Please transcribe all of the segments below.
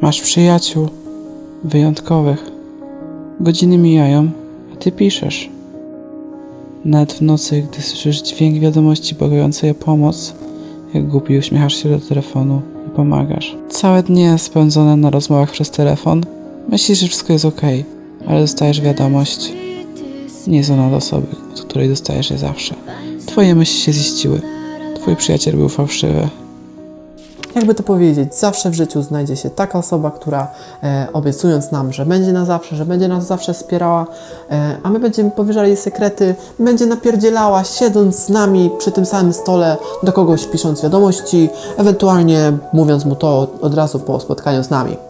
Masz przyjaciół wyjątkowych. Godziny mijają, a ty piszesz. Nawet w nocy, gdy słyszysz dźwięk wiadomości błagającej o pomoc, jak głupi uśmiechasz się do telefonu i pomagasz. Całe dnie spędzone na rozmowach przez telefon, myślisz, że wszystko jest ok, ale dostajesz wiadomość. Nie jest ona od osoby, od której dostajesz je zawsze. Twoje myśli się ziściły. Twój przyjaciel był fałszywy. Jakby to powiedzieć, zawsze w życiu znajdzie się taka osoba, która e, obiecując nam, że będzie na zawsze, że będzie nas zawsze wspierała, e, a my będziemy powierzali jej sekrety, będzie napierdzielała, siedząc z nami przy tym samym stole, do kogoś pisząc wiadomości, ewentualnie mówiąc mu to od razu po spotkaniu z nami.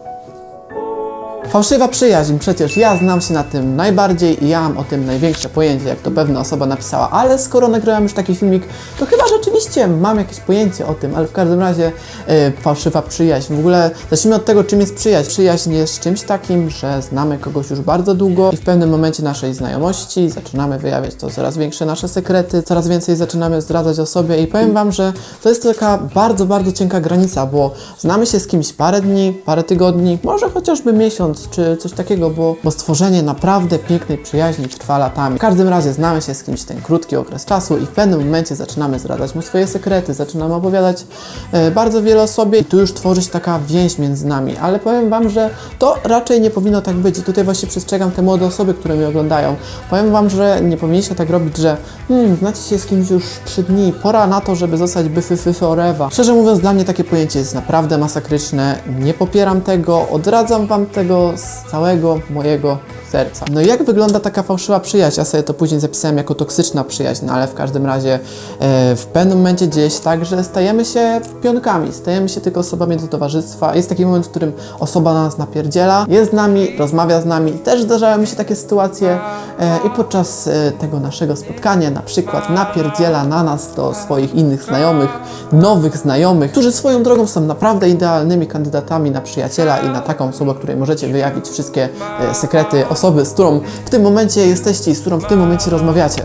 Fałszywa przyjaźń, przecież ja znam się na tym najbardziej i ja mam o tym największe pojęcie, jak to pewna osoba napisała, ale skoro nagrałem już taki filmik, to chyba rzeczywiście mam jakieś pojęcie o tym, ale w każdym razie e, fałszywa przyjaźń. W ogóle zacznijmy od tego, czym jest przyjaźń. Przyjaźń jest czymś takim, że znamy kogoś już bardzo długo i w pewnym momencie naszej znajomości zaczynamy wyjawiać to coraz większe nasze sekrety, coraz więcej zaczynamy zdradzać o sobie i powiem Wam, że to jest taka bardzo, bardzo cienka granica, bo znamy się z kimś parę dni, parę tygodni, może chociażby miesiąc czy coś takiego, bo, bo stworzenie naprawdę pięknej przyjaźni trwa latami. W każdym razie znamy się z kimś ten krótki okres czasu i w pewnym momencie zaczynamy zdradzać mu swoje sekrety, zaczynamy opowiadać e, bardzo wiele o sobie i tu już tworzy się taka więź między nami, ale powiem Wam, że to raczej nie powinno tak być i tutaj właśnie przestrzegam te młode osoby, które mnie oglądają. Powiem Wam, że nie powinniście tak robić, że hmm, znacie się z kimś już 3 dni, pora na to, żeby zostać byfy forever. Szczerze mówiąc, dla mnie takie pojęcie jest naprawdę masakryczne, nie popieram tego, odradzam Wam tego z całego mojego serca. No i jak wygląda taka fałszywa przyjaźń? Ja sobie to później zapisałem jako toksyczna przyjaźń, no ale w każdym razie e, w pewnym momencie dzieje się tak, że stajemy się pionkami, stajemy się tylko osobami do towarzystwa. Jest taki moment, w którym osoba na nas napierdziela, jest z nami, rozmawia z nami. Też zdarzały mi się takie sytuacje e, i podczas e, tego naszego spotkania na przykład napierdziela na nas do swoich innych znajomych, nowych znajomych, którzy swoją drogą są naprawdę idealnymi kandydatami na przyjaciela i na taką osobę, której możecie wyjawić wszystkie e, sekrety osoby, z którą w tym momencie jesteście i z którą w tym momencie rozmawiacie.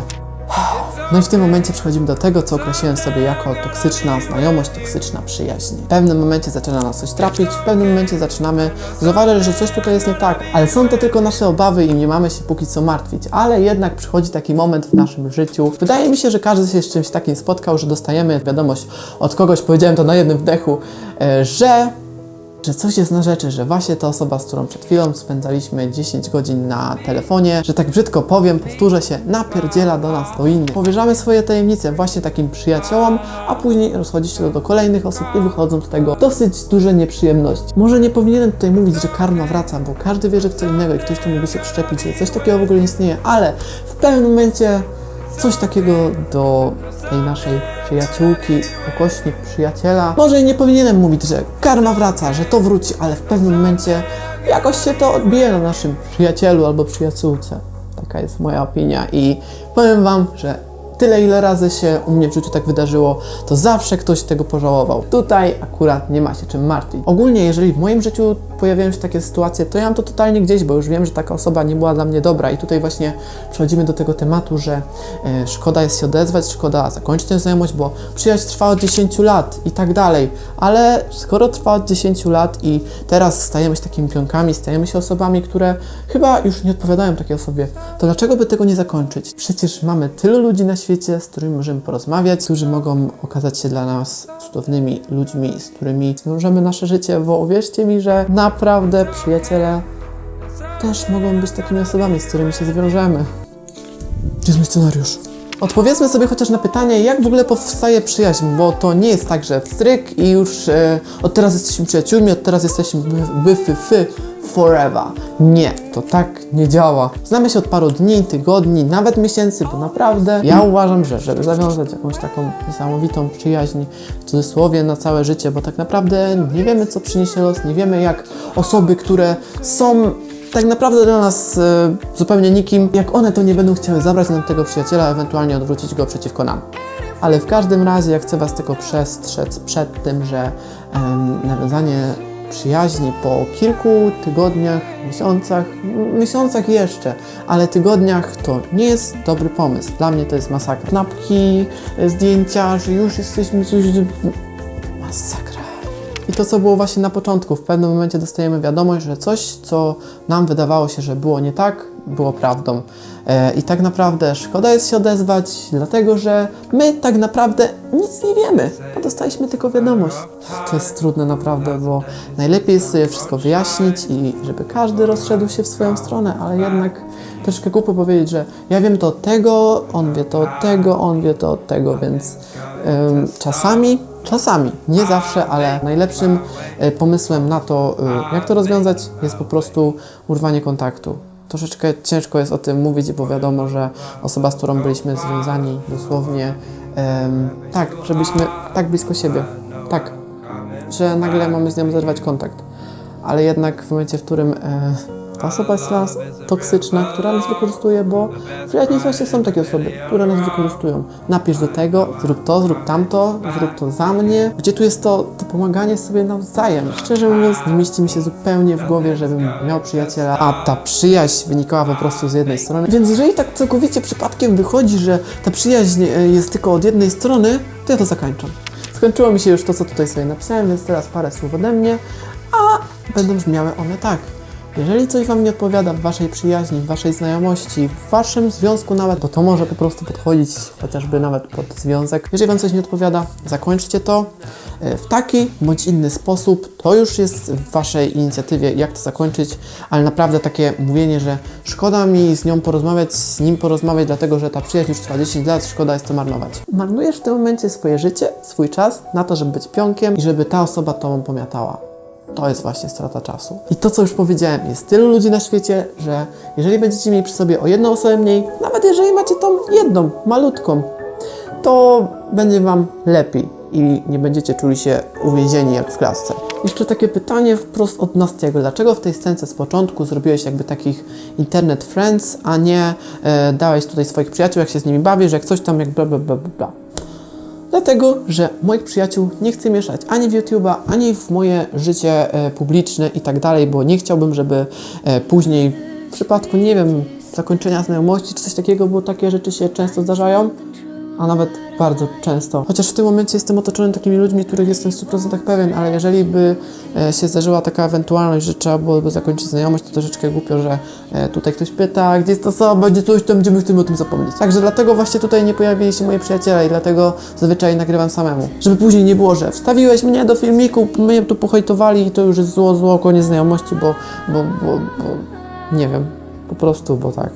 No i w tym momencie przechodzimy do tego, co określiłem sobie jako toksyczna znajomość, toksyczna przyjaźń. W pewnym momencie zaczyna nas coś trapić, w pewnym momencie zaczynamy zauważyć, że coś tutaj jest nie tak, ale są to tylko nasze obawy i nie mamy się póki co martwić. Ale jednak przychodzi taki moment w naszym życiu. Wydaje mi się, że każdy się z czymś takim spotkał, że dostajemy wiadomość od kogoś, powiedziałem to na jednym wdechu, e, że że coś jest na rzeczy, że właśnie ta osoba, z którą przed chwilą spędzaliśmy 10 godzin na telefonie, że tak brzydko powiem, powtórzę się, napierdziela do nas, do innych. Powierzamy swoje tajemnice właśnie takim przyjaciołom, a później rozchodzi się to do kolejnych osób i wychodzą z tego dosyć duże nieprzyjemności. Może nie powinienem tutaj mówić, że karma wraca, bo każdy wierzy w co innego i ktoś tu mógłby się przyczepić, że coś takiego w ogóle nie istnieje, ale w pewnym momencie coś takiego do tej naszej przyjaciółki, ukośnik przyjaciela. Może nie powinienem mówić, że karma wraca, że to wróci, ale w pewnym momencie jakoś się to odbije na naszym przyjacielu albo przyjaciółce. Taka jest moja opinia i powiem Wam, że tyle ile razy się u mnie w życiu tak wydarzyło, to zawsze ktoś tego pożałował. Tutaj akurat nie ma się czym martwić. Ogólnie, jeżeli w moim życiu pojawiają się takie sytuacje, to ja mam to totalnie gdzieś, bo już wiem, że taka osoba nie była dla mnie dobra i tutaj właśnie przechodzimy do tego tematu, że e, szkoda jest się odezwać, szkoda zakończyć tę znajomość, bo przyjaźń trwa od 10 lat i tak dalej, ale skoro trwa od 10 lat i teraz stajemy się takimi pionkami, stajemy się osobami, które chyba już nie odpowiadają takiej osobie, to dlaczego by tego nie zakończyć? Przecież mamy tylu ludzi na świecie, z którymi możemy porozmawiać, którzy mogą okazać się dla nas cudownymi ludźmi, z którymi zwiążemy nasze życie, bo uwierzcie mi, że naprawdę przyjaciele też mogą być takimi osobami, z którymi się zwiążemy. Gdzie jest mój scenariusz? Odpowiedzmy sobie chociaż na pytanie, jak w ogóle powstaje przyjaźń, bo to nie jest tak, że stryk i już e, od teraz jesteśmy przyjaciółmi, od teraz jesteśmy byfy fy forever. Nie, to tak nie działa. Znamy się od paru dni, tygodni, nawet miesięcy, bo naprawdę ja uważam, że żeby zawiązać jakąś taką niesamowitą przyjaźń, w cudzysłowie, na całe życie, bo tak naprawdę nie wiemy, co przyniesie los, nie wiemy, jak osoby, które są tak naprawdę dla nas e, zupełnie nikim, jak one to nie będą chciały zabrać nam tego przyjaciela, ewentualnie odwrócić go przeciwko nam. Ale w każdym razie ja chcę Was tylko przestrzec przed tym, że em, nawiązanie przyjaźni po kilku tygodniach, miesiącach, miesiącach jeszcze, ale tygodniach to nie jest dobry pomysł. Dla mnie to jest masakra. Napki, e, zdjęcia, że już jesteśmy coś... Masakra. I to, co było właśnie na początku, w pewnym momencie dostajemy wiadomość, że coś, co nam wydawało się, że było nie tak, było prawdą. E, I tak naprawdę szkoda jest się odezwać, dlatego że my tak naprawdę nic nie wiemy, bo dostaliśmy tylko wiadomość. To jest trudne naprawdę, bo najlepiej jest sobie wszystko wyjaśnić i żeby każdy rozszedł się w swoją stronę, ale jednak troszkę głupio powiedzieć, że ja wiem to od tego, on wie to od tego, on wie to od tego, więc czasami, czasami, nie zawsze, ale najlepszym e, pomysłem na to, e, jak to rozwiązać, jest po prostu urwanie kontaktu. Troszeczkę ciężko jest o tym mówić, bo wiadomo, że osoba, z którą byliśmy związani dosłownie, em, tak, żebyśmy tak blisko siebie, tak, że nagle mamy z nią zerwać kontakt. Ale jednak w momencie, w którym e, osoba jest dla nas toksyczna, która nas wykorzystuje, bo w przyjaźni są takie osoby, które nas wykorzystują. Napisz do tego, zrób to, zrób tamto, zrób to za mnie. Gdzie tu jest to, to pomaganie sobie nawzajem? Szczerze mówiąc, nie mieści mi się zupełnie w głowie, żebym miał przyjaciela, a ta przyjaźń wynikała po prostu z jednej strony. Więc jeżeli tak całkowicie przypadkiem wychodzi, że ta przyjaźń e, jest tylko od jednej strony, to ja to zakończam. Skończyło mi się już to, co tutaj sobie napisałem, więc teraz parę słów ode mnie, a będą brzmiały one tak. Jeżeli coś Wam nie odpowiada w Waszej przyjaźni, w Waszej znajomości, w Waszym związku nawet, to to może po prostu podchodzić chociażby nawet pod związek. Jeżeli Wam coś nie odpowiada, zakończcie to e, w taki bądź inny sposób. To już jest w Waszej inicjatywie, jak to zakończyć, ale naprawdę takie mówienie, że szkoda mi z nią porozmawiać, z nim porozmawiać, dlatego że ta przyjaźń już trwa 10 lat, szkoda jest to marnować. Marnujesz w tym momencie swoje życie, swój czas na to, żeby być pionkiem i żeby ta osoba tobą pomiatała. To jest właśnie strata czasu. I to, co już powiedziałem, jest tylu ludzi na świecie, że jeżeli będziecie mieli przy sobie o jedną osobę mniej, nawet jeżeli macie tą jedną, malutką, to będzie Wam lepiej i nie będziecie czuli się uwięzieni jak w klatce. Jeszcze takie pytanie wprost od Nastiego. Dlaczego w tej scence z początku zrobiłeś jakby takich internet friends, a nie e, dałeś tutaj swoich przyjaciół, jak się z nimi bawisz, jak coś tam, jak bla bla bla bla. Dlatego, że moich przyjaciół nie chcę mieszać ani w YouTube'a, ani w moje życie e, publiczne i tak dalej, bo nie chciałbym, żeby e, później w przypadku, nie wiem, zakończenia znajomości czy coś takiego, bo takie rzeczy się często zdarzają, a nawet bardzo często. Chociaż w tym momencie jestem otoczony takimi ludźmi, których jestem w 100% pewien, ale jeżeli by e, się zdarzyła taka ewentualność, że trzeba byłoby zakończyć znajomość, to troszeczkę głupio, że e, tutaj ktoś pyta, gdzie jest osoba, gdzie coś tam, gdzie my chcemy o tym zapomnieć. Także dlatego właśnie tutaj nie pojawili się moi przyjaciele i dlatego zazwyczaj nagrywam samemu. Żeby później nie było, że wstawiłeś mnie do filmiku, mnie tu pohejtowali i to już jest zło, zło, koniec znajomości, bo, bo, bo, bo nie wiem, po prostu, bo tak.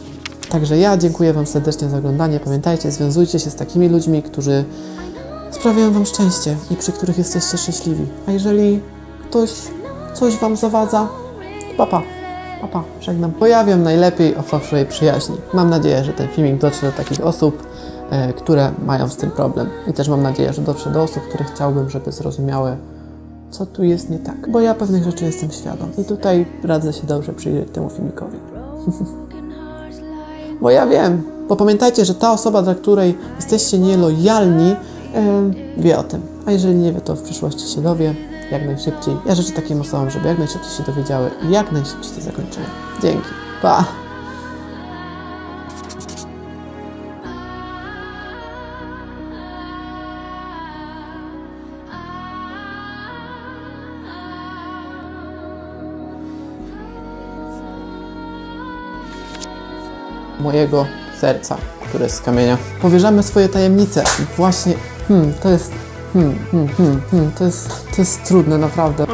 Także ja dziękuję Wam serdecznie za oglądanie. Pamiętajcie, związujcie się z takimi ludźmi, którzy sprawiają Wam szczęście i przy których jesteście szczęśliwi. A jeżeli ktoś coś Wam zawadza, papa, papa, żegnam. Pojawiam najlepiej o fałszywej przyjaźni. Mam nadzieję, że ten filmik dotrze do takich osób, e, które mają z tym problem. I też mam nadzieję, że dotrze do osób, które chciałbym, żeby zrozumiały, co tu jest nie tak. Bo ja pewnych rzeczy jestem świadom. I tutaj radzę się dobrze przyjrzeć temu filmikowi. Bo ja wiem. Bo pamiętajcie, że ta osoba, dla której jesteście nielojalni, wie o tym. A jeżeli nie wie, to w przyszłości się dowie jak najszybciej. Ja życzę takim osobom, żeby jak najszybciej się dowiedziały i jak najszybciej to zakończyły. Dzięki. Pa! Mojego serca, które jest z kamienia. Powierzamy swoje tajemnice. Właśnie, hmm, to jest, hmm, hmm, hmm, hmm, to jest, to jest trudne, naprawdę.